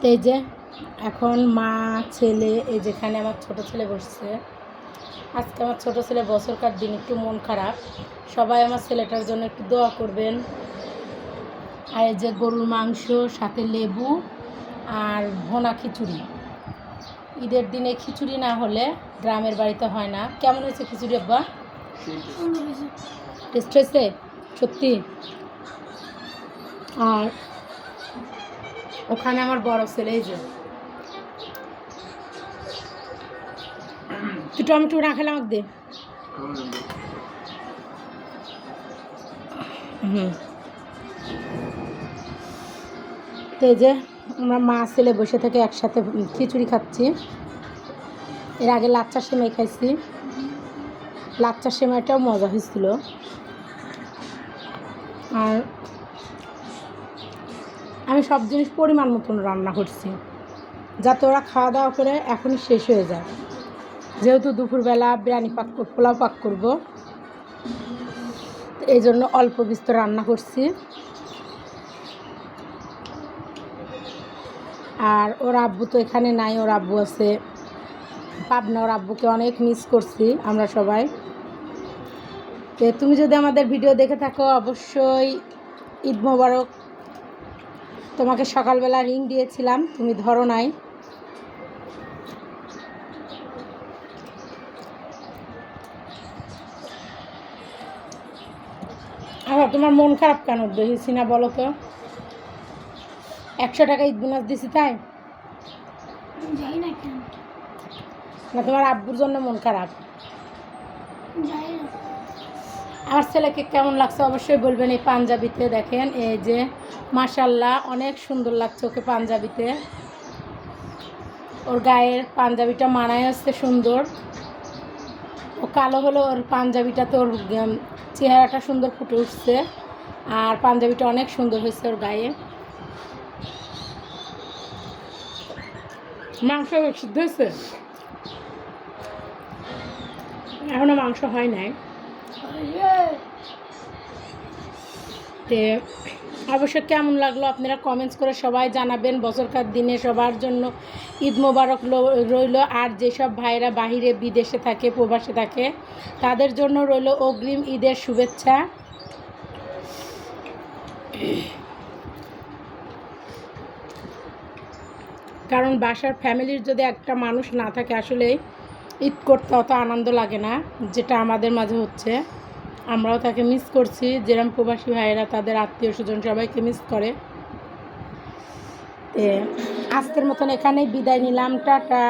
তো এই যে এখন মা ছেলে এই যেখানে আমার ছোট ছেলে বসছে। আজকে আমার ছোট ছেলে বছরকার দিন একটু মন খারাপ। সবাই আমার ছেলেটার জন্য একটু দোয়া করবেন। আর এই যে গরুর মাংস সাথে লেবু আর ভোনা খিচুড়ি। ঈদের দিনে খিচুড়ি না হলে গ্রামের বাড়িতে হয় না। কেমন হয়েছে খিচুড়ি আব্বা? টেস্ট হয়েছে? সত্যি? আর ওখানে আমার বড় ছেলে যে। তুই টমেটো না খেলে আমাকে দে। হুম। তো যে, আমরা মা ছেলে বসে থেকে একসাথে খিচুড়ি খাচ্ছি। এর আগে লাচ্চা সেমাই খাইছি। লাচ্চা সেমাইটাও মজা হয়েছিল। আর আমি সব জিনিস পরিমাণ মতন রান্না করছি। যাতে ওরা খাওয়া দাওয়া করে এখনই শেষ হয়ে যায়। যেহেতু দুপুরবেলা বিরিয়ানি পাক পোলাও পাক করব। এই জন্য অল্প বিস্তর রান্না করছি। আর ওর আব্বু তো এখানে নাই, ওর আব্বু আছে। পাবনা ওর আব্বুকে অনেক মিস করছি আমরা সবাই। তো তুমি যদি আমাদের ভিডিও দেখে থাকো, অবশ্যই ঈদ মোবারক তোমাকে সকালবেলা রিং দিয়েছিলাম তুমি ধরো নাই। আবার তোমার মন খারাপ কেন দেখেছি না বলো তো? একশো টাকা ঈদ বোনাস দিছি তাই? না তোমার আব্বুর জন্য মন খারাপ। আমার ছেলেকে কেমন লাগছে অবশ্যই বলবেন এই পাঞ্জাবিতে দেখেন, এই যে মাশাল্লাহ অনেক সুন্দর লাগছে ওকে পাঞ্জাবিতে। ওর গায়ের পাঞ্জাবিটা মানায় হচ্ছে সুন্দর। ও কালো হলো ওর পাঞ্জাবিটা তোর চেহারাটা সুন্দর ফুটে উঠছে আর পাঞ্জাবিটা অনেক সুন্দর হয়েছে ওর গায়ে। মাংস সিদ্ধ হয়েছে এখনও মাংস হয় নাই। তে, অবশ্য কেমন লাগল? আপনারা কমেন্টস করে সবাই জানাবেন। বছরকার দিনে সবার জন্য ঈদ মোবারক রইল। আর যেসব ভাইরা বাহিরে, বিদেশে থাকে, প্রবাসে থাকে, তাদের জন্য রইল অগ্রিম ঈদের শুভেচ্ছা। কারণ বাসার ফ্যামিলির যদি একটা মানুষ না থাকে আসলে ঈদ করতে অত আনন্দ লাগে না, যেটা আমাদের মাঝে হচ্ছে। আমরাও তাকে মিস করছি যেরকম প্রবাসী ভাইয়েরা, তাদের আত্মীয় স্বজন সবাইকে মিস করে। আজকের মতন এখানেই বিদায় নিলাম, টাটা।